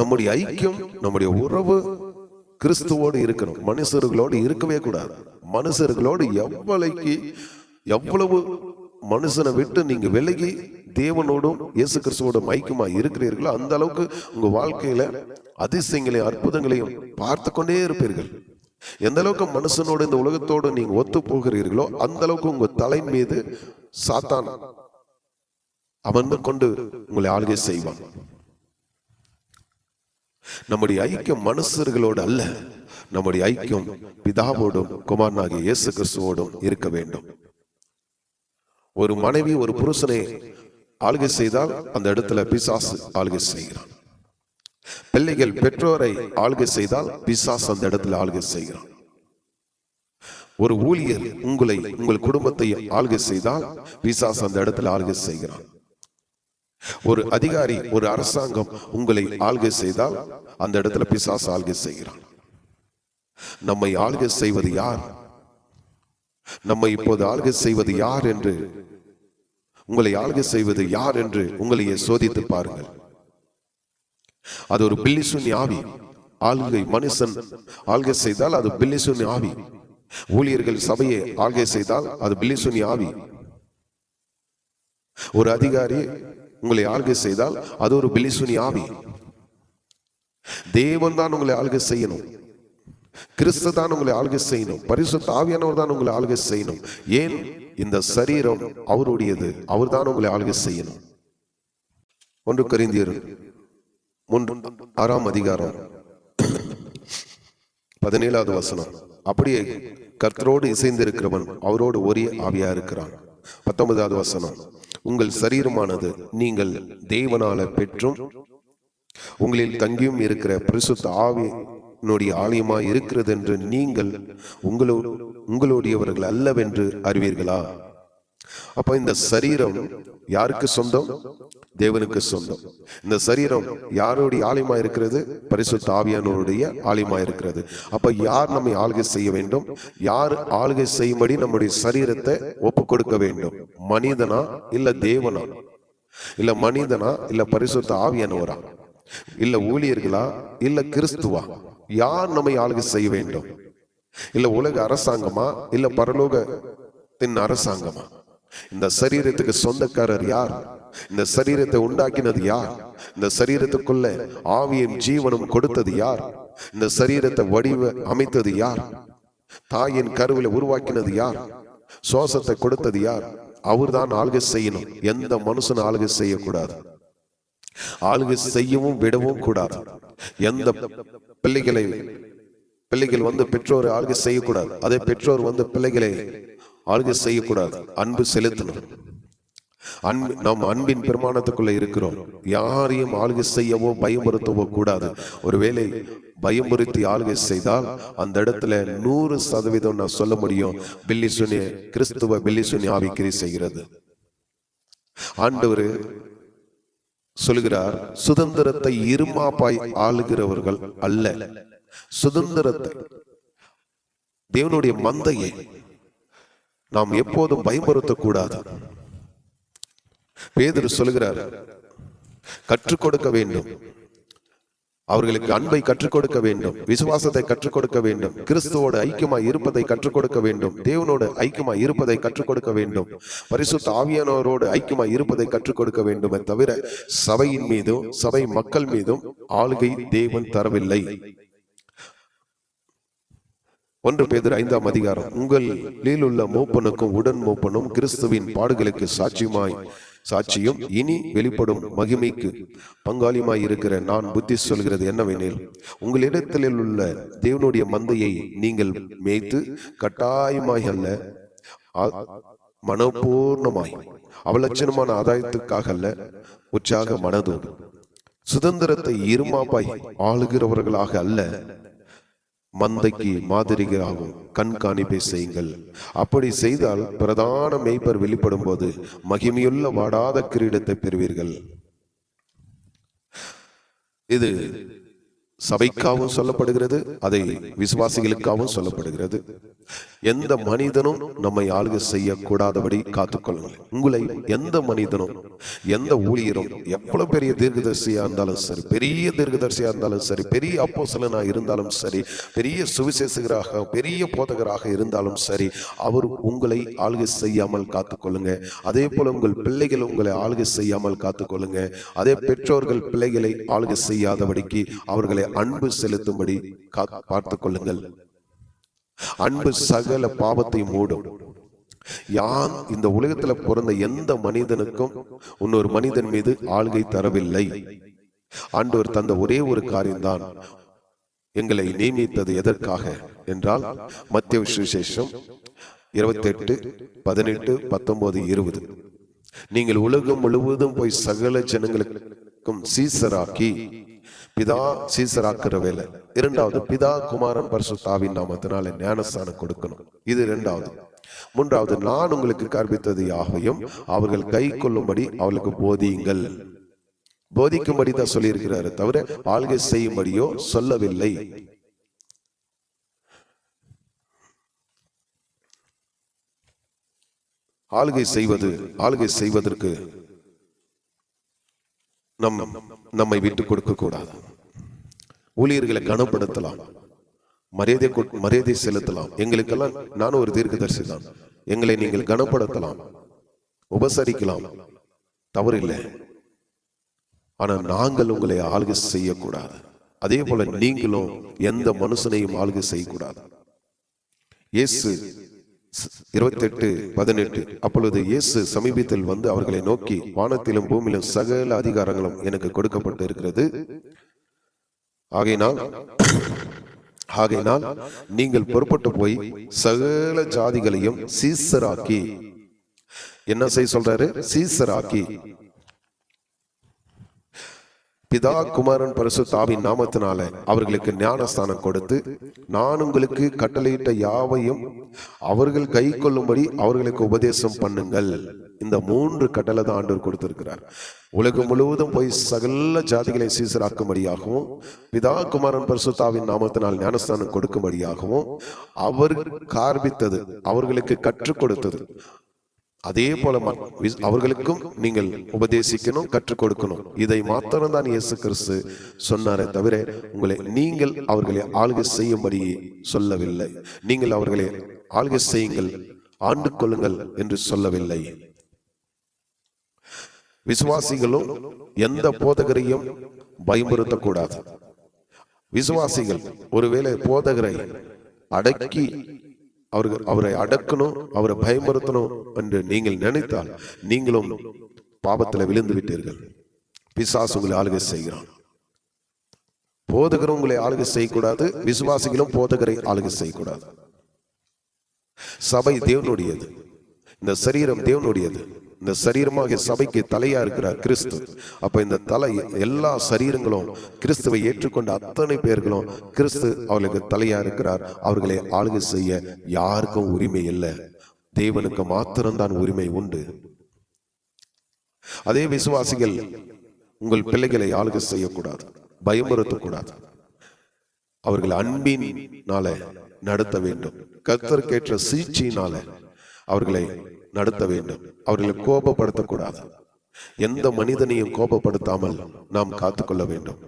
நம்முடைய ஐக்கியம் நம்முடைய உறவு கிறிஸ்துவோடு இருக்கணும். மனுஷர்களோடு இருக்கவே கூடாது. மனுஷர்களோடு எவ்வளைக்கு எவ்வளவு மனுஷனை விட்டு நீங்க விலகி தேவனோடும் இயேசு கிறிஸ்துவோடும் ஐக்கியமா இருக்கிறீர்களோ அந்த அளவுக்கு உங்க வாழ்க்கையில அதிசயங்களையும் அற்புதங்களையும் பார்த்து கொண்டே இருப்பீர்கள். எந்த அளவுக்கு மனுஷனோடு இந்த உலகத்தோடு நீங்க ஒத்து போகிறீர்களோ அந்த அளவுக்கு உங்க தலை மீது சாத்தான் அமர்ந்து கொண்டு உங்களை ஆளுகை செய்வான். நம்முடைய ஐக்கியம் மனுஷர்களோடு அல்ல நம்முடைய ஐக்கியம் பிதாவோடும் குமாரனாகிய இயேசு கிறிஸ்துவோடும் இருக்க வேண்டும். ஒரு மனைவி ஒரு புருஷனை ஆளுகை செய்தால் அந்த இடத்துல பிசாசு ஆளுகை செய்கிறான். பிள்ளைகள் பெற்றோரை ஆளுகை செய்தால் பிசாசு அந்த இடத்துல ஆளுகை செய்கிறான். ஒரு ஊழியர் உங்களை உங்கள் குடும்பத்தை ஆளுகை செய்தால் பிசாசு அந்த இடத்துல ஆளுகை செய்கிறான். ஒரு அதிகாரி ஒரு அரசாங்கம் உங்களை ஆள்கை செய்தால் அந்த இடத்துல பிசாசு ஆள்கை செய்கிறான். நம்மை ஆள்கை செய்வது யார்? நம்மை இப்போது ஆள்கை செய்வது யார் என்று உங்களை ஆள்கை செய்வது யார் என்று உங்களையே சோதித்து பாருங்கள். அது ஒரு பில்லிசுனி ஆவி. ஆள்கை மனுஷன் ஆள்கை செய்தால் அது பில்லிசுனி ஆவி. ஊழியர்கள் சபையை ஆள்கை செய்தால் அது பில்லிசுனி ஆவி. ஒரு அதிகாரி உங்களை ஆள்கை செய்தால் அது ஒரு பிலிசுனி ஆவி. தேவன் தான் உங்களை ஆள்கை செய்யணும். கிறிஸ்து தான் உங்களை ஆள்கை செய்யணும். பரிசு ஆவியானவர் தான் உங்களை ஆள்கை செய்யணும். ஏன்? இந்த சரீரம் அவருடையது. அவர் தான் உங்களை ஆள்கை செய்யணும். ஒன்று கரிந்தியர் மூன்று ஆறாம் அதிகாரம் பதினேழாவது வசனம். அப்படியே கர்த்தரோடு இசைந்திருக்கிறவன் அவரோடு ஒரே ஆவியா இருக்கிறான். பத்தொன்பதாவது வசனம். உங்கள் சரீரமானது நீங்கள் தேவனால பெற்றும் உங்களில் தங்கியும் இருக்கிற பரிசுத்த ஆவியினுடைய ஆலயமா இருக்கிறது என்று நீங்கள் உங்களோ உங்களுடையவர்கள் அல்லவென்று அறிவீர்களா? அப்ப இந்த சரீரம் யாருக்கு சொந்தம்? தேவனுக்கு சொந்தம். இந்த சரீரம் யாருடைய ஆலயமா இருக்கிறது? பரிசுத்த ஆவியானோருடைய ஆலயமா இருக்கிறது. அப்ப யார் நம்மை ஆளுகை செய்ய வேண்டும்? யார் ஆளுகை செய்யும்படி நம்முடைய சரீரத்தை ஒப்பு கொடுக்க வேண்டும்? மனிதனா இல்ல தேவனா? இல்ல மனிதனா இல்ல பரிசுத்த ஆவியானவரா? இல்ல ஊழியர்களா இல்ல கிறிஸ்துவா? யார் நம்மை ஆளுகை செய்ய வேண்டும்? இல்ல உலக அரசாங்கமா இல்ல பரலோகத்தின் அரசாங்கமா? இந்த சரீரத்துக்கு சொந்தக்காரர் யார்? இந்த சரீரத்தை உண்டாக்கினது யார்? இந்த சரீரத்துக்குள்ள ஆவியும் ஜீவனும் கொடுத்தது யார்? இந்த சரீரத்தை வடிவ அமைத்தது யார்? தாயின் கருவில உருவாக்கினது யார்? சுவாசத்தை கொடுத்தது யார்? அவர்தான் ஆளுகை செய்யணும். எந்த மனுஷன் ஆளுகை செய்யக்கூடாது. ஆளுகை செய்யவும் விடவும் கூடாது. எந்த பிள்ளைகளை பிள்ளைகள் வந்து பெற்றோர் ஆளுகை செய்யக்கூடாது. அதே பெற்றோர் வந்து பிள்ளைகளை ஆளுகை செய்யக்கூடாது. அன்பு செலுத்தணும். அன்பு நாம் அன்பின் பெருமானத்துக்குள்ள இருக்கிறோம். யாரையும் ஆளுகை செய்யவோ பயமுறுத்தவோ கூடாது. ஒருவேளை பயமுறுத்தி ஆளுகை செய்தால் அந்த இடத்துல நூறு சதவீதம் நான் சொல்ல முடியும். பில்லி சுனி கிறிஸ்துவ பில்லி சுனி ஆவிக்கிரி செய்கிறது. ஆண்டவர் சொல்கிறார் சுதந்திரத்தை இருமாப்பாய் ஆளுகிறவர்கள் அல்ல. சுதந்திரத்தை தேவனுடைய மந்தையை நாம் எப்போதும் பயமுறுத்தக்கூடாது. பேதர் சொல்கிறார் கற்றுக் கொடுக்க வேண்டும். அவர்களுக்கு அன்பை கற்றுக் கொடுக்க வேண்டும் விசுவாசத்தை கற்றுக் கொடுக்க வேண்டும் கிறிஸ்துவோடு ஐக்கியமாய் இருப்பதை கற்றுக் கொடுக்க வேண்டும் தேவனோடு ஐக்கியமாய் இருப்பதை கற்றுக் கொடுக்க வேண்டும் பரிசுத்த ஆவியானவரோடு ஐக்கியமாய் இருப்பதை கற்றுக் கொடுக்க வேண்டுமே தவிர சபையின் மீதும் சபை மக்கள் மீதும் ஆளுகை தேவன் தரவில்லை. ஒன்று பேதர் ஐந்தாம் அதிகாரம். உங்களில் உள்ள மூப்பனுக்கும் உடன் மூப்பனும் கிறிஸ்துவின் பாடுகளுக்கு சாட்சியுமாய் சாட்சியும் இனி வெளிப்படும் மகிமைக்கு பங்காளியுமாய் இருக்கிற நான் புத்தி சொல்கிறது என்னவெனில் உங்களிடத்தில் உள்ள தேவனுடைய மந்தையை நீங்கள் மேய்த்து கட்டாயமாய் அல்ல மனப்பூர்ணமாய் அவலட்சணமான ஆதாயத்துக்காக அல்ல உற்சாக மனதோடு சுதந்திரத்தை இருமாப்பாய் ஆளுகிறவர்களாக அல்ல மந்தைக்கு மாதிரிகளாகும். கண்காணிப்பை செய்யுங்கள். அப்படி செய்தால் பிரதான மெய்ப்பர் வெளிப்படும் போது மகிமையுள்ள வாடாத கிரீடத்தை பெறுவீர்கள். இது சபைக்காகவும் சொல்லப்படுகிறது. அதை விசுவாசிகளுக்காகவும் சொல்லப்படுகிறது. எந்த மனிதனும் நம்மை ஆளுகை செய்யக்கூடாதபடி காத்துக்கொள்ளுங்கள். உங்களை எந்த மனிதனும் எந்த ஊழியரும் எவ்வளவு பெரிய தீர்க்கதரிசியா இருந்தாலும் சரி பெரிய தீர்க்கதரிசியா இருந்தாலும் சரி பெரிய அப்போசலனா இருந்தாலும் சரி பெரிய சுவிசேஷகராக பெரிய போதகராக இருந்தாலும் சரி அவர் உங்களை ஆளுகை செய்யாமல் காத்துக்கொள்ளுங்க. அதே போல உங்கள் பிள்ளைகள் உங்களை ஆளுகை செய்யாமல் காத்துக்கொள்ளுங்க. அதே பெற்றோர்கள் பிள்ளைகளை ஆளுகை செய்யாதபடிக்கு அவர்களை அன்பு செலுத்தும்படி கா- பார்த்துக் கொள்ளுங்கள் அன்பு சகல பாவத்தை மூடும். யான் இந்த உலகத்துல பிறந்த எந்த மனிதனுக்கும் இன்னொரு மனிதன் மீது ஆளுகை தரவில்லை. ஆண்டவர் தந்த ஒரே ஒரு காரியம்தான் எங்களை நியமித்தது எதற்காக என்றால் மத்திய சுவிசேஷம் இருபத்தெட்டு பதினெட்டு பத்தொன்பது இருபது. நீங்கள் உலகம் முழுவதும் போய் சகல ஜனங்களுக்கும் சீசராக்கி பிதா சீசராக்குற வேலை. இரண்டாவது பிதா குமாரன் பரிசுத்தாவின் நாமத்தினால ஞானஸ்தானம் கொடுக்கணும். இது இரண்டாவது. மூன்றாவது நான் உங்களுக்கு கற்பித்தது யாவையும் அவர்கள் கை கொள்ளும்படி அவளுக்கு போதியுங்கள். போதிக்கும்படி தான் சொல்லியிருக்கிறாரு தவிர ஆள்கை செய்யும்படியோ சொல்லவில்லை. ஆளுகை செய்வது ஆளுகை செய்வதற்கு நம் நம்மை விட்டு கொடுக்க கூடாது ஊழியர்களை கனப்படுத்தலாம். மரியாதை மரியாதை செலுத்தலாம். எங்களுக்கெல்லாம் நானும் ஒரு தீர்க்கதரிசி தான். எங்களை நீங்கள் கனப்படுத்தலாம். உபசரிக்கலாம். தவறு இல்லை ஆனா நாங்கள் உங்களை ஆளுகை செய்யக்கூடாது. அதே போல நீங்களும் எந்த மனுஷனையும் ஆளுகை செய்யக்கூடாது. இயேசு இருபத்தெட்டு பதினெட்டு. அப்பொழுது இயேசு சமீபத்தில் வந்து அவர்களை நோக்கி வானத்திலும் பூமியிலும் சகல அதிகாரங்களும் எனக்கு கொடுக்கப்பட்டு இருக்கிறது ஆகையினால் ஆகையினால் நீங்கள் பொறுப்பட்டு போய் சகல ஜாதிகளையும் சீசராக்கி என்ன செய்ய சொல்றாரு? சீசராக்கி. பிதா குமாரன் பரிசுத்தாவின் நாமத்தினால அவர்களுக்கு ஞானஸ்தானம் கொடுத்து நான் உங்களுக்கு கட்டளையிட்ட யாவையும் அவர்கள் கை கொள்ளும்படி அவர்களுக்கு உபதேசம் பண்ணுங்கள். இந்த மூன்று கட்டளை தான் ஆண்டவர் கொடுத்திருக்கிறார். உலகம் முழுவதும் போய் சகல ஜாதிகளை சீசராக்கும்படியாகவும் பிதா குமாரன் பரிசுத்தாவின் நாமத்தினால் ஞானஸ்தானம் கொடுக்கும்படியாகவும் அவர் கார்பித்தது அவர்களுக்கு கற்றுக் கொடுத்தது அதே போல அவர்களுக்கும் நீங்கள் உபதேசிக்கணும் கற்றுக் கொடுக்கணும். இதை மாத்திரம்தான் இயேசு கிறிஸ்து சொன்னாரே தவிர உங்களை நீங்கள் அவர்களை ஆளுகை செய்யும்படி சொல்லவில்லை. நீங்கள் அவர்களை ஆளுகை செய்யுங்கள் ஆண்டு கொள்ளுங்கள் என்று சொல்லவில்லை. விசுவாசிகளும் எந்த போதகரையும் பயமுறுத்தக்கூடாது. விசுவாசிகள் ஒருவேளை போதகரை அடக்கி அவர்கள் அவரை அடக்கணும் அவரை பயமுறுத்தணும் என்று நீங்கள் நினைத்தால் நீங்களும் பாவத்தில் விழுந்து விட்டீர்கள். பிசாசு உங்களை ஆளுகை செய்கிறான். போதகரும் உங்களை ஆளுகை செய்யக்கூடாது விசுவாசிகளும் போதகரை ஆளுகை செய்யக்கூடாது. சபை தேவனுடையது. இந்த சரீரம் தேவனுடையது. இந்த சரீரமாக சபைக்கு தலையா இருக்கிறார் கிறிஸ்து. அப்ப இந்த தலை எல்லா சரீரங்களும் கிறிஸ்துவை ஏற்றுக்கொண்ட அத்தனை பேர்களும் கிறிஸ்து அவர்களுக்கு தலையா இருக்கிறார். அவர்களை ஆளுகை செய்ய யாருக்கும் உரிமை இல்லை. தேவனுக்கு மாத்திரம்தான் உரிமை உண்டு. அதே விசுவாசிகள் உங்கள் பிள்ளைகளை ஆளுகை செய்யக்கூடாது பயமுறுத்தக்கூடாது. அவர்கள் அன்பினால நடத்த வேண்டும். கர்த்தருக்கேற்ற சிகிச்சையினால அவர்களை நடத்த வேண்டும். அவர்களை கோபப்படுத்தக்கூடாது. எந்த மனிதனையும் கோபப்படுத்தாமல் நாம் காத்துக்கொள்ள வேண்டும்.